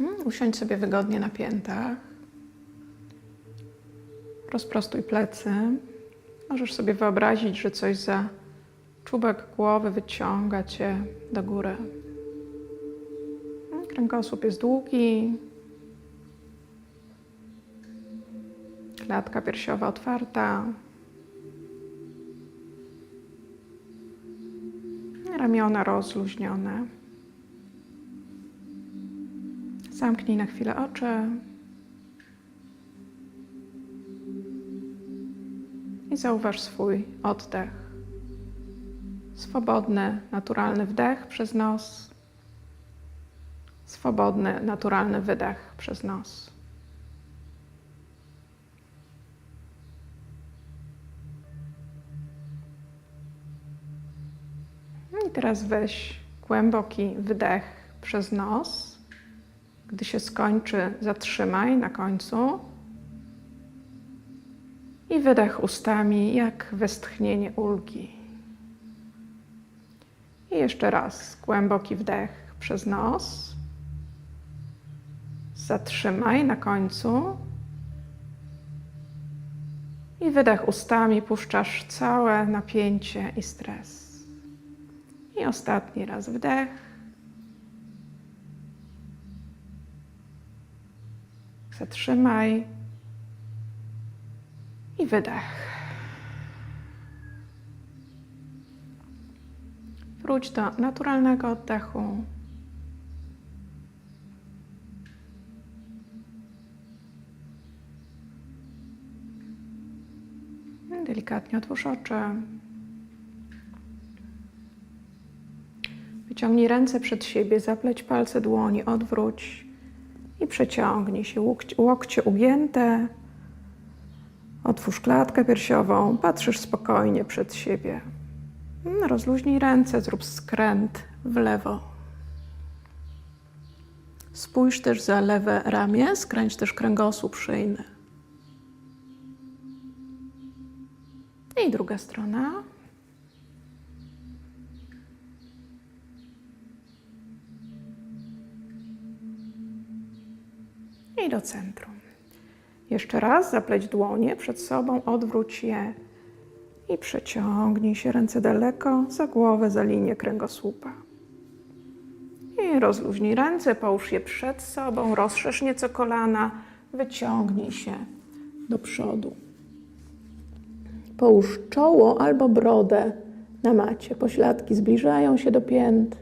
Mhm, Usiądź sobie wygodnie na piętach. Rozprostuj plecy. Możesz sobie wyobrazić, że coś za czubek głowy wyciąga cię do góry. Mhm, Kręgosłup jest długi. Klatka piersiowa otwarta. Ramiona rozluźnione. Zamknij na chwilę oczy. I zauważ swój oddech. Swobodny, naturalny wdech przez nos. Swobodny, naturalny wydech przez nos. I teraz weź głęboki wdech przez nos. Gdy się skończy, zatrzymaj na końcu. I wydech ustami, jak westchnienie ulgi. I jeszcze raz głęboki wdech przez nos. Zatrzymaj na końcu. I wydech ustami, puszczasz całe napięcie i stres. I ostatni raz wdech. Zatrzymaj i wydech. Wróć do naturalnego oddechu. Delikatnie otwórz oczy. Wyciągnij ręce przed siebie, zapleć palce dłoni, odwróć i przeciągnij się. Łokcie, ugięte. Otwórz klatkę piersiową, patrzysz spokojnie przed siebie. Rozluźnij ręce, zrób skręt w lewo. Spójrz też za lewe ramię, skręć też kręgosłup szyjny. I druga strona. I do centrum. Jeszcze raz zapleć dłonie przed sobą, odwróć je i przeciągnij się ręce daleko za głowę, za linię kręgosłupa. I rozluźnij ręce, połóż je przed sobą, rozszerz nieco kolana, wyciągnij się do przodu. Połóż czoło albo brodę na macie. Pośladki zbliżają się do pięt.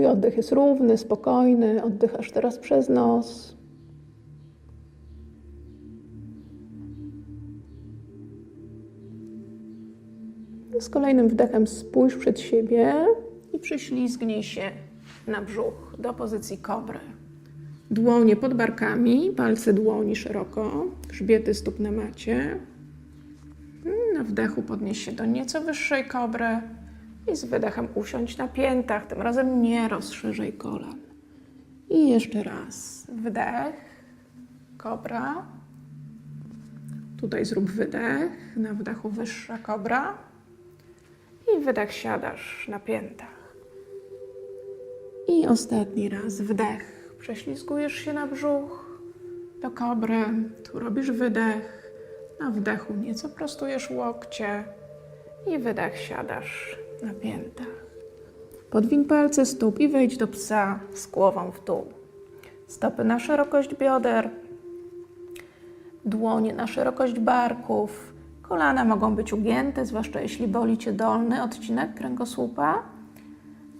Twój oddech jest równy, spokojny. Oddychasz teraz przez nos. Z kolejnym wdechem spójrz przed siebie i przyślizgnij się na brzuch do pozycji kobry. Dłonie pod barkami, palce dłoni szeroko, grzbiety stóp na macie. Na wdechu podnieś się do nieco wyższej kobry i z wydechem usiądź na piętach, tym razem nie rozszerzaj kolan. I jeszcze raz. Wdech, kobra. Tutaj zrób wydech, na wdechu wyższa kobra. I wydech siadasz na piętach. I ostatni raz wdech. Prześlizgujesz się na brzuch do kobry. Tu robisz wydech. Na wdechu nieco prostujesz łokcie i wydech siadasz na piętach. Podwiń palce stóp i wejdź do psa z głową w dół. Stopy na szerokość bioder, dłonie na szerokość barków. Kolana mogą być ugięte, zwłaszcza jeśli boli Cię dolny odcinek kręgosłupa.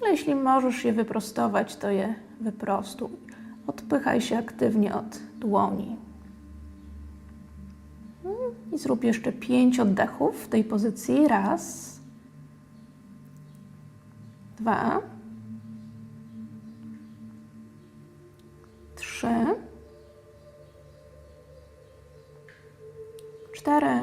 Ale jeśli możesz je wyprostować, to je wyprostuj. Odpychaj się aktywnie od dłoni. I zrób jeszcze pięć oddechów w tej pozycji. Raz, dwa, trzy, cztery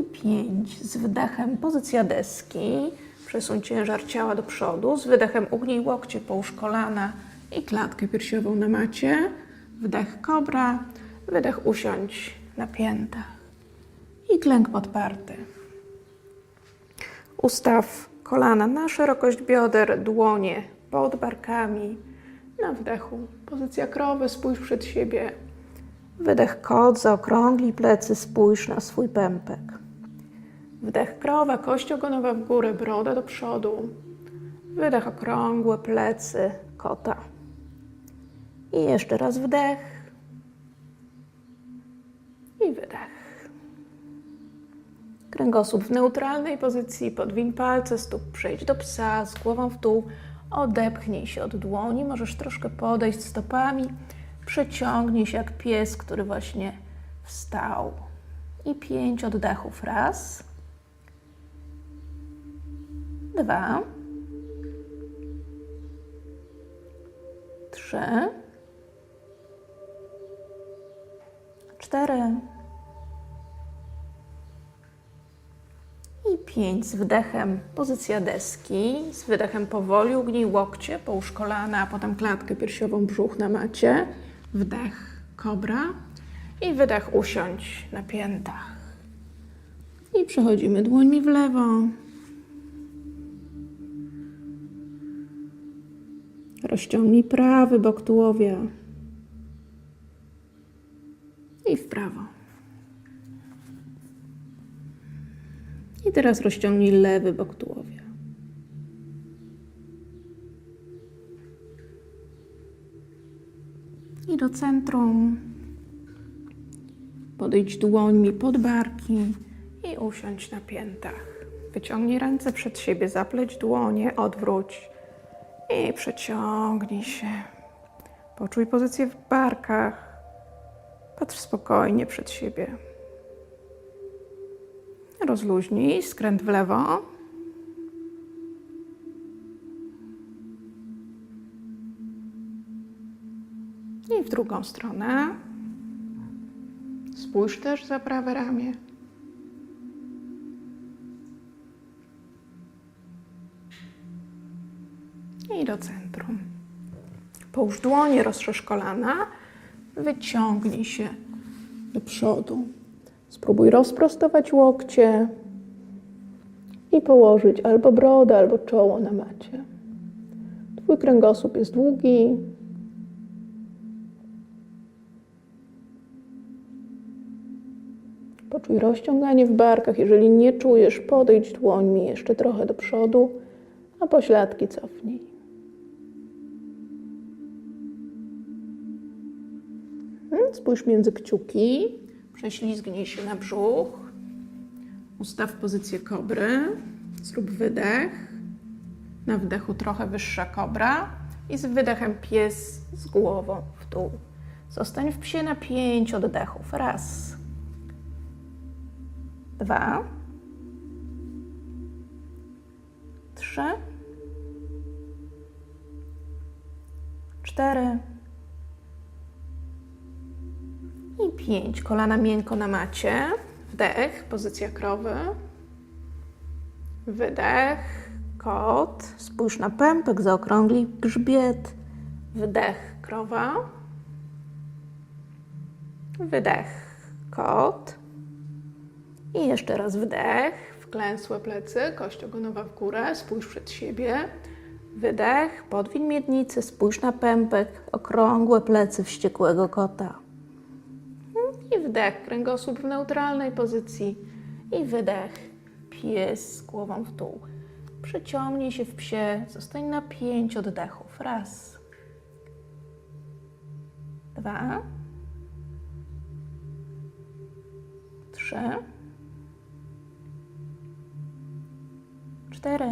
i pięć. Z wdechem pozycja deski. Przesuń ciężar ciała do przodu. Z wydechem ugnij łokcie, połóż kolana i klatkę piersiową na macie. Wdech kobra, wydech usiądź na piętach i klęk podparty. Ustaw Kolana na szerokość bioder, dłonie pod barkami. Na wdechu pozycja krowy, spójrz przed siebie. Wydech kot, zaokrąglij plecy, spójrz na swój pępek. Wdech krowa, kość ogonowa w górę, broda do przodu. Wydech okrągłe plecy kota. I jeszcze raz wdech. I wydech. Kręgosłup w neutralnej pozycji, podwiń palce stóp, przejdź do psa z głową w dół, odepchnij się od dłoni, możesz troszkę podejść stopami, przeciągnij się jak pies, który właśnie wstał. I pięć oddechów. Raz, dwa, trzy, cztery i pięć. Z wdechem pozycja deski, z wydechem powoli ugnij łokcie, połóż kolana, a potem klatkę piersiową, brzuch na macie. Wdech kobra i wydech usiądź na piętach. I przechodzimy dłońmi w lewo. Rozciągnij prawy bok tułowia. I w prawo. I teraz rozciągnij lewy bok tułowia. I do centrum. Podejdź dłońmi pod barki i usiądź na piętach. Wyciągnij ręce przed siebie, zapleć dłonie, odwróć i przeciągnij się. Poczuj pozycję w barkach. Patrz spokojnie przed siebie. Rozluźnij, skręt w lewo. I w drugą stronę. Spójrz też za prawe ramię. I do centrum. Połóż dłonie, rozszerz kolana. Wyciągnij się do przodu. Spróbuj rozprostować łokcie i położyć albo brodę, albo czoło na macie. Twój kręgosłup jest długi. Poczuj rozciąganie w barkach. Jeżeli nie czujesz, podejdź dłońmi jeszcze trochę do przodu, a pośladki cofnij. Hmm, Spójrz między kciuki. Prześlizgnij się na brzuch. Ustaw pozycję kobry. Zrób wydech. Na wdechu trochę wyższa kobra. I z wydechem pies z głową w dół. Zostań w psie na pięć oddechów. Raz. Dwa. Trzy. Cztery. I pięć. Kolana miękko na macie. Wdech, pozycja krowy. Wydech, kot. Spójrz na pępek, zaokrąglij grzbiet. Wdech, krowa. Wydech, kot. I jeszcze raz wdech, wklęsłe plecy, kość ogonowa w górę, spójrz przed siebie. Wydech, podwiń miednicy, spójrz na pępek, okrągłe plecy wściekłego kota. I wdech, kręgosłup w neutralnej pozycji. I wydech, pies głową w dół. Przeciągnij się w psie, zostań na pięć oddechów. Raz. Dwa. Trzy. Cztery.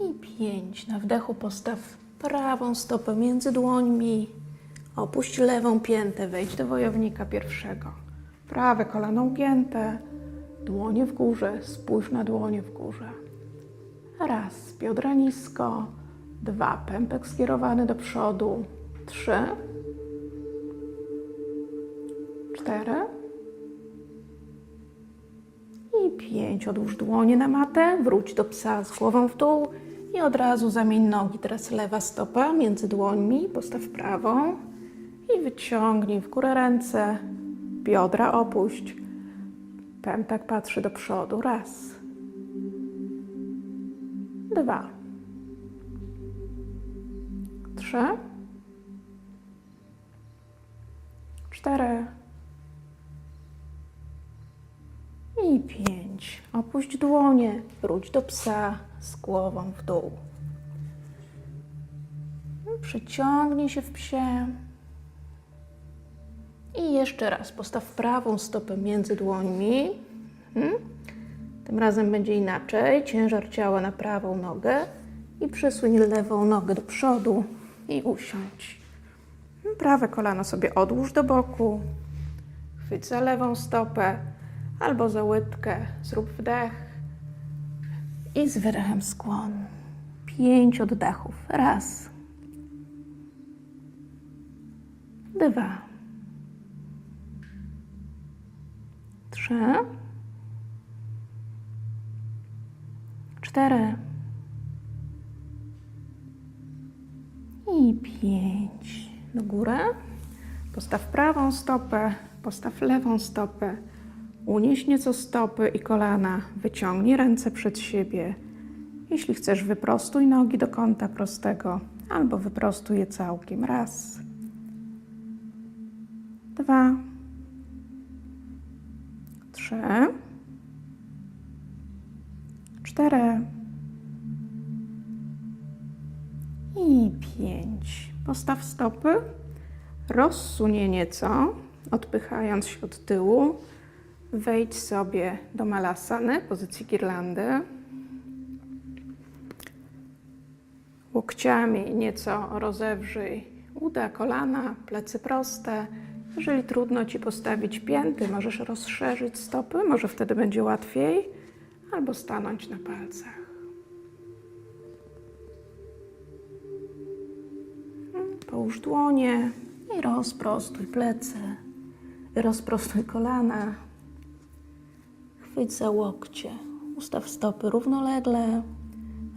I pięć. Na wdechu postaw prawą stopę między dłońmi. Opuść lewą piętę, wejdź do wojownika pierwszego. Prawe kolano ugięte, dłonie w górze, spójrz na dłonie w górze. Raz, biodra nisko. Dwa, pępek skierowany do przodu. Trzy. Cztery. I pięć. Odłóż dłonie na matę, wróć do psa z głową w dół i od razu zamień nogi. Teraz lewa stopa między dłońmi, postaw prawą i wyciągnij w górę ręce, biodra opuść. Pępek patrzy do przodu. Raz. Dwa. Trzy. Cztery. I pięć. Opuść dłonie. Wróć do psa z głową w dół. Przeciągnij się w psie. I jeszcze raz postaw prawą stopę między dłońmi. Mhm. Tym razem będzie inaczej. Ciężar ciała na prawą nogę i przesuń lewą nogę do przodu i usiądź. Prawe kolano sobie odłóż do boku. Chwyć za lewą stopę albo za łydkę. Zrób wdech i z wydechem skłon. Pięć oddechów. Raz. Dwa. Trzy. Cztery. I pięć. Do góry. Postaw prawą stopę, postaw lewą stopę. Unieś nieco stopy i kolana. Wyciągnij ręce przed siebie. Jeśli chcesz, wyprostuj nogi do kąta prostego, albo wyprostuj je całkiem. Raz. Dwa. Trzy. Cztery. I pięć. Postaw stopy. Rozsunie nieco, odpychając się od tyłu. Wejdź sobie do malasany, pozycji girlandy. Łokciami nieco rozewrzyj uda, kolana, plecy proste. Jeżeli trudno Ci postawić pięty, możesz rozszerzyć stopy, może wtedy będzie łatwiej, albo stanąć na palcach. Połóż dłonie i rozprostuj plecy, rozprostuj kolana. Chwyć za łokcie, ustaw stopy równolegle,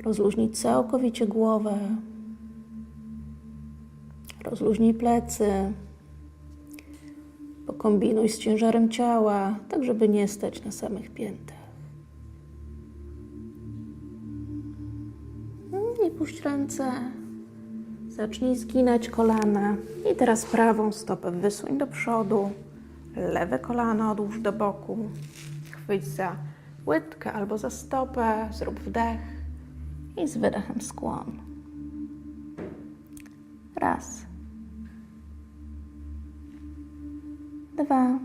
rozluźnij całkowicie głowę, rozluźnij plecy, pokombinuj z ciężarem ciała, tak żeby nie stać na samych piętach. I puść ręce. Zacznij zginać kolana. I teraz prawą stopę wysuń do przodu. Lewe kolano odłóż do boku. Chwyć za łydkę albo za stopę. Zrób wdech. I z wydechem skłon. Raz. Dwa.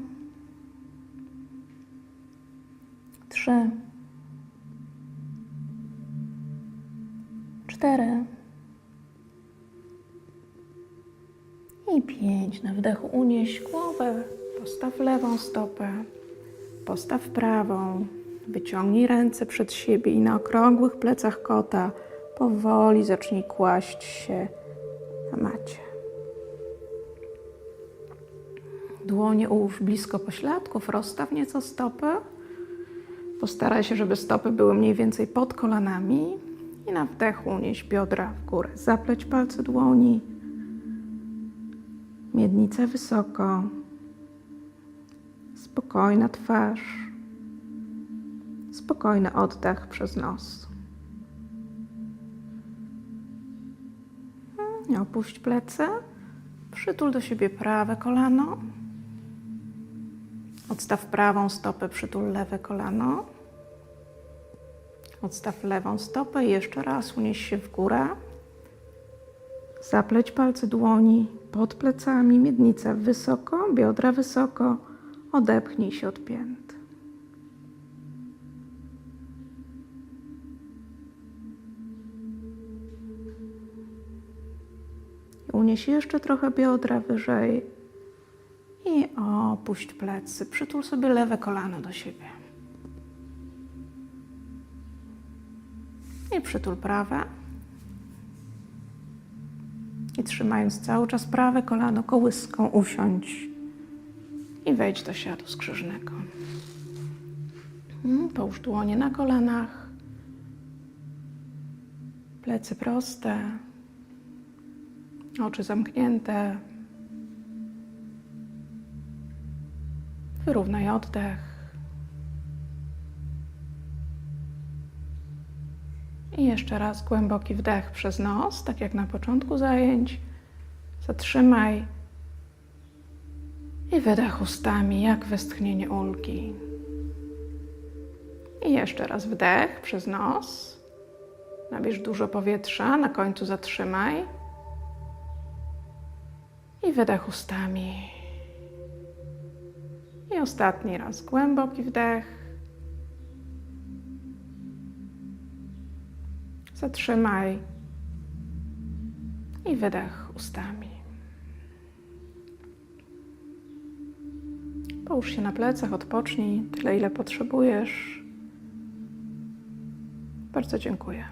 Trzy. Cztery. I pięć. Na wdechu unieś głowę. Postaw lewą stopę. Postaw prawą. Wyciągnij ręce przed siebie i na okrągłych plecach kota powoli zacznij kłaść się na macie. Dłonie ułóż blisko pośladków, rozstaw nieco stopy. Postaraj się, żeby stopy były mniej więcej pod kolanami i na wdechu unieś biodra w górę. Zapleć palce dłoni. Miednica wysoko. Spokojna twarz. Spokojny oddech przez nos. Hmm, Opuść plecy. Przytul do siebie prawe kolano. Odstaw prawą stopę, przytul lewe kolano. Odstaw lewą stopę i jeszcze raz unieś się w górę. Zapleć palce dłoni pod plecami, miednica wysoko, biodra wysoko. Odepchnij się od pięt. Unieś jeszcze trochę biodra wyżej opuść plecy. Przytul sobie lewe kolano do siebie. I przytul prawe. I trzymając cały czas prawe kolano kołyską usiądź i wejdź do siadu skrzyżnego. Mm, Połóż dłonie na kolanach. Plecy proste. Oczy zamknięte. Wyrównaj oddech. I jeszcze raz głęboki wdech przez nos, tak jak na początku zajęć. Zatrzymaj. I wydech ustami, jak westchnienie ulgi. I jeszcze raz wdech przez nos. Nabierz dużo powietrza, na końcu zatrzymaj. I wydech ustami. I ostatni raz głęboki wdech. Zatrzymaj. I wydech ustami. Połóż się na plecach, odpocznij tyle, ile potrzebujesz. Bardzo dziękuję.